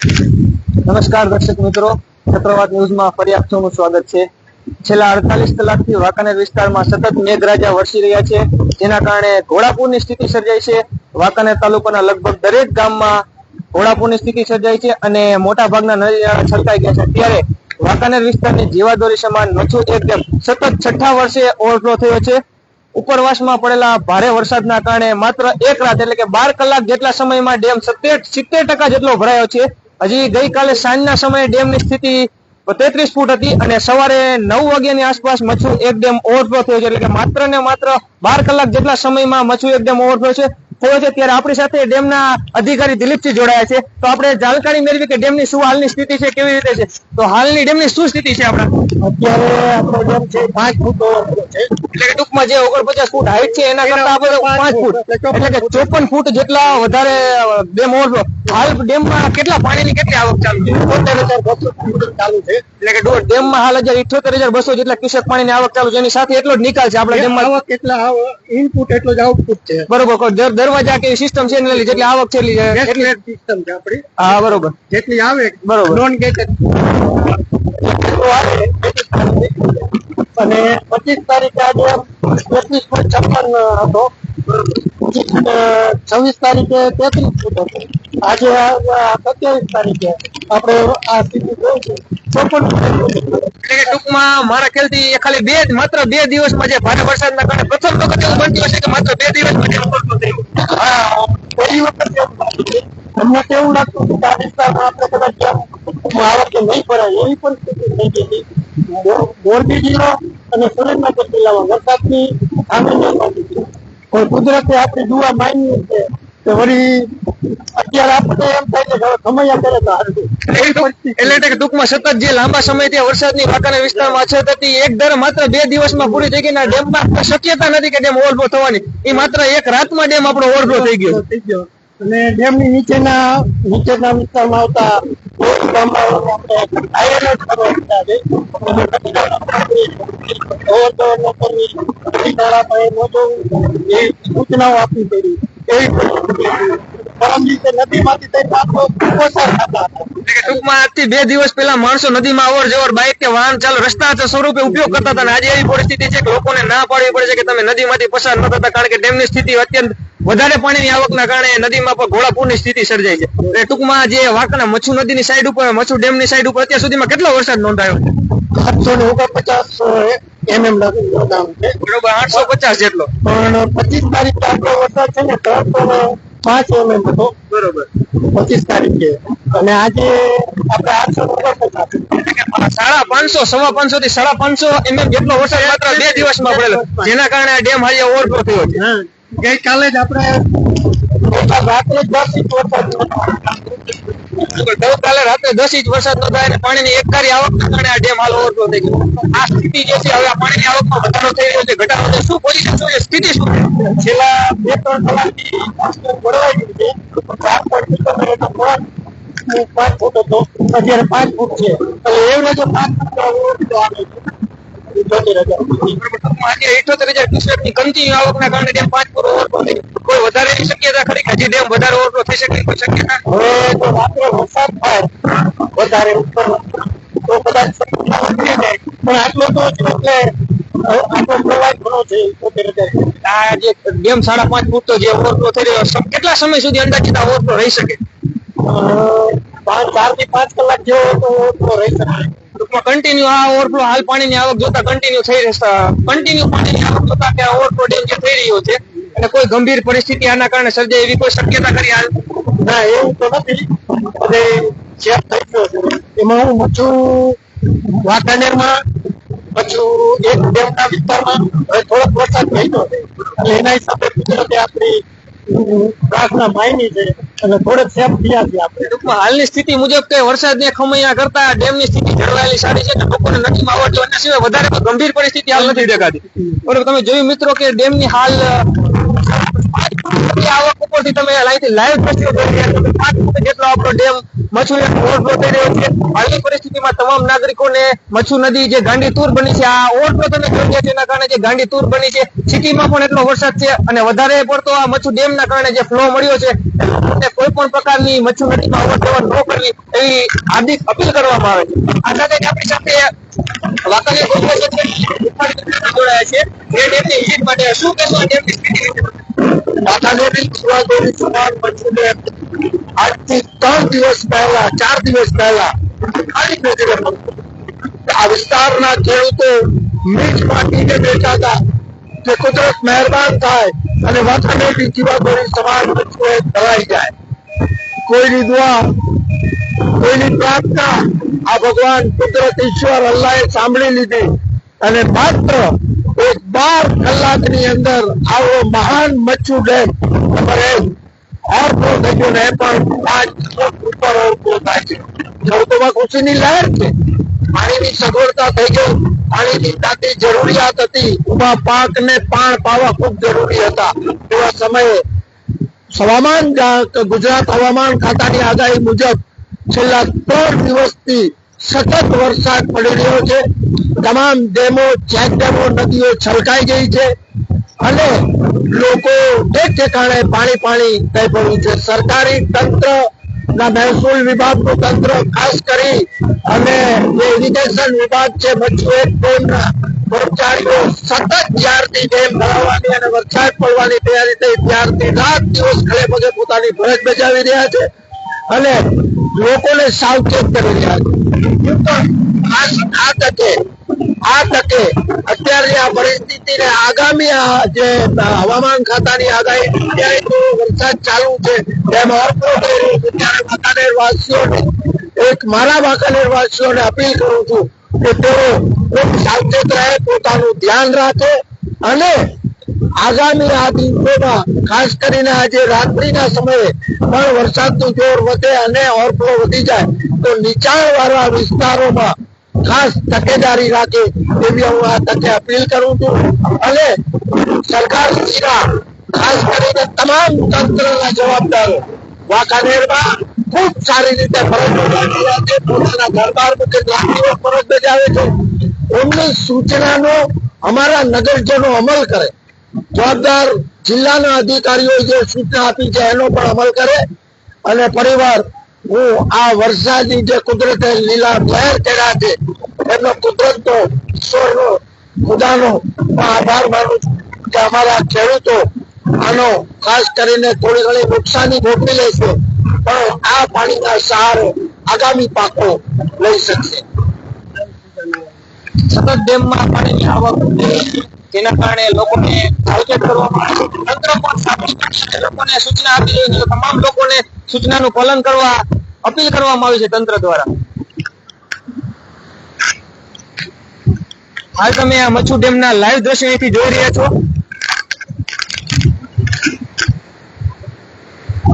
નમસ્કાર દર્શક મિત્રો. ચક્રવાત ન્યૂઝમાં ફરી આપ સૌનું સ્વાગત છે. છેલ્લા અડતાલીસ કલાકથી વાંકાનેર વિસ્તારમાં સતત મેઘરાજા વરસી રહ્યા છે. જેના કારણે ઘોડાપુરની સ્થિતિ સર્જાઈ છે. વાંકાનેર તાલુકાના લગભગ દરેક ગામમાં ઘોડાપુરની સ્થિતિ સર્જાઈ છે અને મોટા ભાગના નદી છલકાઈ ગયા છે. ત્યારે વાંકાનેર વિસ્તારની જીવાદોરી સમાન નછો એક સતત છઠ્ઠા વર્ષે ઓવરફ્લો થયો છે. ઉપરવાસમાં પડેલા ભારે વરસાદના કારણે માત્ર એક રાત એટલે કે બાર કલાક જેટલા સમયમાં ડેમ સત્તેર સિત્તેર ટકા જેટલો ભરાયો છે. હજી ગઈકાલે સાંજના સમયે ડેમની સ્થિતિ તેત્રીસ ફૂટ હતી અને સવારે નવ વાગ્યાની આસપાસ મચ્છુ એક ડેમ ઓવરફ્લો થયો છે. એટલે કે માત્ર ને માત્ર બાર કલાક જેટલા સમયમાં મચ્છુ એક ડેમ ઓવરફ્લો છે. થયો છે ત્યારે આપણી સાથે ડેમના અધિકારી દિલીપસિંહ જોડાયા છે. તો આપણે જાણકારી મેળવી કે ડેમની શું હાલની સ્થિતિ છે કેવી રીતે છે? તો હાલની ડેમની શું સ્થિતિ છે આપણા? અત્યારે આપણો ડેમ છે પાંચ ફૂટ છે. એટલે કે ટૂંકમાં જે ઓગણપચાસ ફૂટ હાઈટ છે એના કરતા આપણે પાંચ ફૂટ. એટલે કે ચોપન ફૂટ જેટલા વધારે ડેમ ઓવરફ્લો હાલ ડેમમાં કેટલા પાણીની કેટલી આવક ચાલુ છે? બોતેર હજાર બસો ચાલુ છે. એટલે કે ડેમમાં હાલ હજાર ઇઠ્યોતેર હજાર બસો જેટલા ક્યુસેક પાણીની આવક ચાલુ છે. એની સાથે એટલો જ નિકાલ છે આપણે ડેમમાં. આવક કેટલા ઇનપુટ એટલો જ આઉટપુટ છે. બરોબર દર- દરવાજા કે સિસ્ટમ છે એટલે જેટલી આવક છે એટલી સિસ્ટમ છે આપણી હા બરોબર. જેટલી આવે બરોબર. નોન ગેટેડ અને પચીસ તારીખે આજે એકવીસ પોઈન્ટ છપ્પન હતો. છવ્વીસ તારીખે તેત્રીસ ફૂટ હતો. આજે સત્યાવીસ તારીખે આપણે આ સ્થિતિ એટલે કે ટૂંકમાં મારા ખ્યાલથી ખાલી બે માત્ર બે દિવસમાં જે ભારે વરસાદના કારણે પ્રથમ વખત એવું બનતું હશે કે માત્ર બે દિવસમાં જે overflow થયું. હા, પહેલી વખત. અમને તો એવું લાગતું હતું કે આ વિસ્તારમાં આપણે કદાચ જેમ આ નહીં ભરાય એવી પરિસ્થિતિ થઈ ગઈ હતી મોરબી જિલ્લો અને સુરેન્દ્રનગર જિલ્લામાં વરસાદની ખામી હતી. કોઈ કુદરતે આપણી દુવા માની છે કે વળી અત્યારે આપણે એમ થાય કે હવે ખમૈયા કરે તો હારું. એવી પરિસ્થિતિ એટલે એટલે કે ટૂંકમાં સતત જે લાંબા સમયથી વરસાદની વાંકાનેર વિસ્તારમાં અછત હતી એક દર માત્ર બે દિવસમાં પૂરી થઈ ગઈ અને ડેમમાં શક્યતા નથી કે ડેમ ઓવરફ્લો થવાની. એ માત્ર એક રાતમાં ડેમ આપણો ઓવરફ્લો થઈ ગયો. થઈ ગયો. અને ડેમની નીચેના નીચેના વિસ્તારમાં આવતા કોઈ ગામડાઓને આપણે આયન જ કરવા પડતા છે. અને કચરાનો ઓવરડોર ન કરવી, નદી નાળા પર ન જવું, એવી સૂચનાઓ આપવી પડી એવી પરિસ્થિતિ હતી. નદીમાંથી થઈ પાછો પસાર થતા એટલે ટૂંકમાં આજથી બે દિવસ પહેલા માણસો નદીમાં અવર જવર બાઇક કે વાહન ચાલુ રસ્તા સ્વરૂપે ઉપયોગ કરતા હતા અને આજે એવી પરિસ્થિતિ છે કે લોકોને ના પાડવી પડે છે કે તમે નદીમાંથી પસાર ન થતા કારણ કે ડેમની સ્થિતિ અત્યંત વધારે પાણીની આવકના કારણે નદીમાં પણ ઘોડાપૂરની સ્થિતિ સર્જાય છે. એટલે ટૂંકમાં જે વાંકના મચ્છુ નદીની સાઈડ ઉપર મચ્છુ ડેમની સાઈડ ઉપર અત્યાર સુધીમાં કેટલો વરસાદ નોંધાયો? છે આઠસો ને ઓગણપચાસ એમએમ છે. બરોબર આઠસો પચાસ જેટલો. પણ પચીસ તારીખે આપણો વરસાદ છે ને ત્રણસો પાંચ એમએમ હતો. બરોબર. પચીસ તારીખે. અને આજે આપણે આઠસો સાડા પાંચસો સવા પાંચસો થી સાડા પાંચસો એમએમ જેટલો વરસાદ માત્ર બે દિવસમાં પડેલો. જેના કારણે આ ડેમ હાજર ઓવરફ્લો થયો છે. હા. ગઈકાલે જ આપણે રાત્રે જ દસ વરસાદ રાત્રે દસ ઇંચ વરસાદ નોંધાય અને પાણીની એકધારી આવકના કારણે આ ડેમ હાલ ઓવરફ્લો થઈ ગયો. આ સ્થિતિ જે છે, હવે આ પાણીની આવકમાં વધારો થઈ રહ્યો છે. ઘટાડો છે. શું પોઝિશન શું છે સ્થિતિ શું છેલ્લા બે, ત્રણ કલાકથી ગોળવાઈ ગયું છે. ચાર, પાંચ ફૂટ હતો. અત્યારે પાંચ ફૂટ છે. એટલે એવું જો પાંચ ફૂટ આવે ઇઠોતેર ઓવરફ્લો ઓવરફ્લો આટલો તો એટલે હજાર આ જે ડેમ સાડા પાંચ ફૂટ તો જે ઓવરફ્લો થઈ રહ્યો કેટલા સમય સુધી અંદાજિત આ ઓવરફ્લો રહી શકે ચારથી પાંચ કલાક જેવો તો ઓછો રહી શકે. ટૂંકમાં કન્ટિન્યુ આ ઓવરફ્લો હાલ પાણીની આવક જોતા કન્ટિન્યુ થઈ રહેશે. કન્ટિન્યુ પાણીની આવક જોતા કે ઓવરફ્લો ડેમ થઈ રહ્યો છે અને કોઈ ગંભીર પરિસ્થિતિ આના કારણે સર્જાય એવી કોઈ શક્યતા કરી હાલ? ના, એવું તો નથી. અને ચેક થઈ ગયો છે, એમાં હું મચ્છુ વાંકાનેરમાં મચ્છુ એક ડેમના વિસ્તારમાં થોડોક વરસાદ થયો છે. એટલે એના હિસાબે કુદરતે આપણી પ્રાર્થના માયની છે અને થોડોક સેફ થયા છે ટૂંકમાં હાલની સ્થિતિ મુજબ કે વરસાદને ખમૈયા કરતા ડેમની સ્થિતિ જળવાયેલી સારી છે કે લોકોને નદીમાં આવવા જવાના સિવાય વધારે ગંભીર પરિસ્થિતિ હાલ નથી દેખાતી. બરોબર, તમે જોયું મિત્રો કે ડેમની હાલ વધારે પડતો આ મચ્છુ ડેમના કારણે જે ફ્લો મળ્યો છે કોઈ પણ પ્રકારની મચ્છુ નદીમાં અવર જવર ન કરવી એવી હાર્દિક અપીલ કરવામાં આવે છે. આ સાથે આપણી સાથે કોર્પોરેશન જોડાયા છે. માટે શું કહેશો? આજથી ત્રણ દિવસ પહેલા, ચાર દિવસ પહેલા, ખાલી કુદરત મહેરબાન થાય અને વાંકાનેરની જીવાદોરી સમાન મચ્છુએ ભરાઈ જાય. કોઈની દુઆ, કોઈની પ્રાર્થના આ ભગવાન કુદરત ઈશ્વર અલ્લાહે સાંભળી લીધી અને માત્ર એક બાર કલાકની અંદર આવો મહાન મચ્છુ ડેમ નંબર એક ઓવરફ્લો થઈ ગયો ને પણ પાંચ ઉપર ઓવરફ્લો થાય છે. ખેડૂતોમાં ખુશીની લહેર છે. પાણીની સગવડતા થઈ ગઈ. પાણીની તાતી જરૂરિયાત હતી. ઊભા પાકને પાણ પાવા ખૂબ જરૂરી હતા. એવા સમયે હવામાન, ગુજરાત હવામાન ખાતાની આગાહી મુજબ છેલ્લા ત્રણ દિવસથી સતત વરસાદ પડી રહ્યો છે. તમામ ડેમો, ચેક ડેમો, નદીઓ છલકાઈ ગઈ છે. અને લોકો ઠેક ઠેકાણે પાણી પાણી થઈ પડ્યું છે. સરકારી તંત્ર ના મહેસૂલ વિભાગનું તંત્ર ખાસ કરી અને જે ઇરિગેશન વિભાગ છે મચ્છુ એક કર્મચારીઓ સતત જ્યારથી ડેમ ભરાવાની અને વરસાદ પડવાની તૈયારી થઈ ત્યારથી રાત દિવસ ખડે પગે પોતાની ફરજ બજાવી રહ્યા છે. અને લોકોને સાવચેત કરી રહ્યા છે. આ તકે આ તકે અત્યારની આ પરિસ્થિતિને આગામી આ જે હવામાન ખાતાની આગાહી, અત્યારે તો વરસાદ ચાલુ છે. તેમ ઓરફ્લો થઈ રહ્યું ત્યારે વાંકાનેર વાસીઓને એક મારા વાંકાનેર વાસીઓને અપીલ કરું છું કે તેઓ ખૂબ સાવચેત રહે, પોતાનું ધ્યાન રાખે અને આગામી આ દિવસોમાં ખાસ કરીને આજે રાત્રિના સમયે પણ વરસાદનું જોર વધે અને ઓવરફ્લો વધી જાય, તો નીચાણ વાળા વિસ્તારોમાં ખાસ તકેદારી રાખે એવી હું આ તકે અપીલ કરું છું. અને સરકાર ખાસ કરીને તમામ તંત્રના જવાબદારો, વાંકાનેરમાં ખૂબ સારી રીતે ફરજ બજાવી રહ્યા છે. પોતાના ઘરબાર મુખ્ય લાખીઓ ફરજ બજાવે છે. એમની સૂચનાનો અમારા નગરજનો અમલ કરે. જવાબદાર જિલ્લાના અધિકારીઓ જે સૂચના આપી છે એનો પણ અમલ કરે અને પરિવાર, હું આ વરસાદની જે કુદરતે લીલા મહેર કર્યા છે એમનો કુદરતનો ઈશ્વરનો, ખુદાનો આભાર માનું છું કે અમારા ખેડૂતો આનો ખાસ કરીને થોડી ઘણી નુકસાની ભોગવી લેશે પણ આ પાણીના સહારે આગામી પાકો લઈ શકશે. સતત ડેમમાં પાણીની આવક જેના કારણે લોકોને સાવચેત કરવામાં તંત્ર પણ છે. લોકોને સૂચના આપી રહ્યું છે. તમામ લોકોને સૂચનાનું પાલન કરવા, અપીલ કરવામાં આવી છે તંત્ર દ્વારા. હાલ તમે આ મચ્છુ ડેમના લાઈવ દ્રશ્ય જોઈ રહ્યા છો.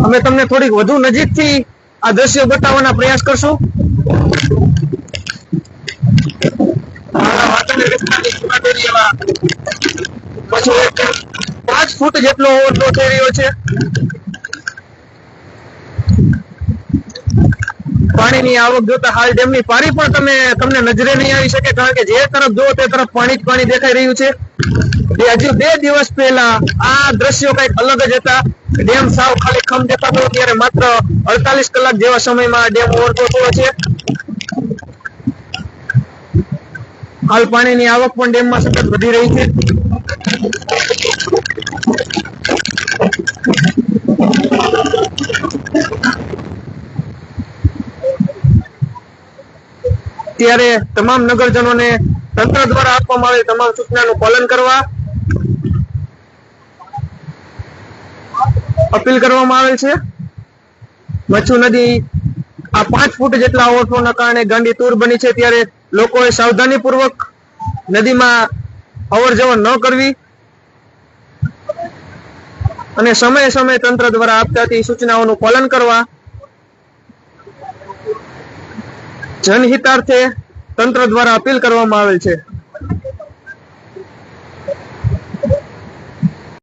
અમે તમને થોડીક વધુ નજીકથી આ દ્રશ્ય બતાવવાના પ્રયાસ કરશું. અમારા વાંકાનેર વિસ્તારની સીમાડોરી એવા પછી એક પાંચ ફૂટ જેટલો ઓવરફ્લો થઈ રહ્યો છે. પાણીની આવક જોતા હાલ ડેમની પાણી પણ તમે, તમને નજરે નહીં આવી શકે, કારણ કે જે તરફ જુઓ તે તરફ પાણી જ પાણી દેખાઈ રહ્યું છે. હજુ બે દિવસ પહેલા આ દ્રશ્યો કંઈક અલગ જ હતા. ડેમ સાવ ખાલી ખમ દેખાતો હોય ત્યારે માત્ર અડતાલીસ કલાક જેવા સમયમાં ડેમ ઓવરફ્લો થયો છે. હાલ પાણીની આવક પણ ડેમમાં સતત વધી રહી છે. ત્યારે તમામ નગરજનોને તંત્ર દ્વારા આપવામાં આવેલ તમામ સૂચનાનું પાલન કરવા અપીલ કરવામાં આવેલ છે. મચ્છુ નદી આ પાંચ ફૂટ જેટલા ઓવરફ્લોના કારણે ગાંડી તૂર બની છે. ત્યારે લોકોએ સાવધાની પૂર્વક નદીમાં અવર જવર ન કરવી અને સમયે સમયે તંત્ર દ્વારા આપતાથી સૂચનાઓનું પાલન કરવા જનહિતાર્થે તંત્ર દ્વારા અપીલ કરવામાં આવેલ છે.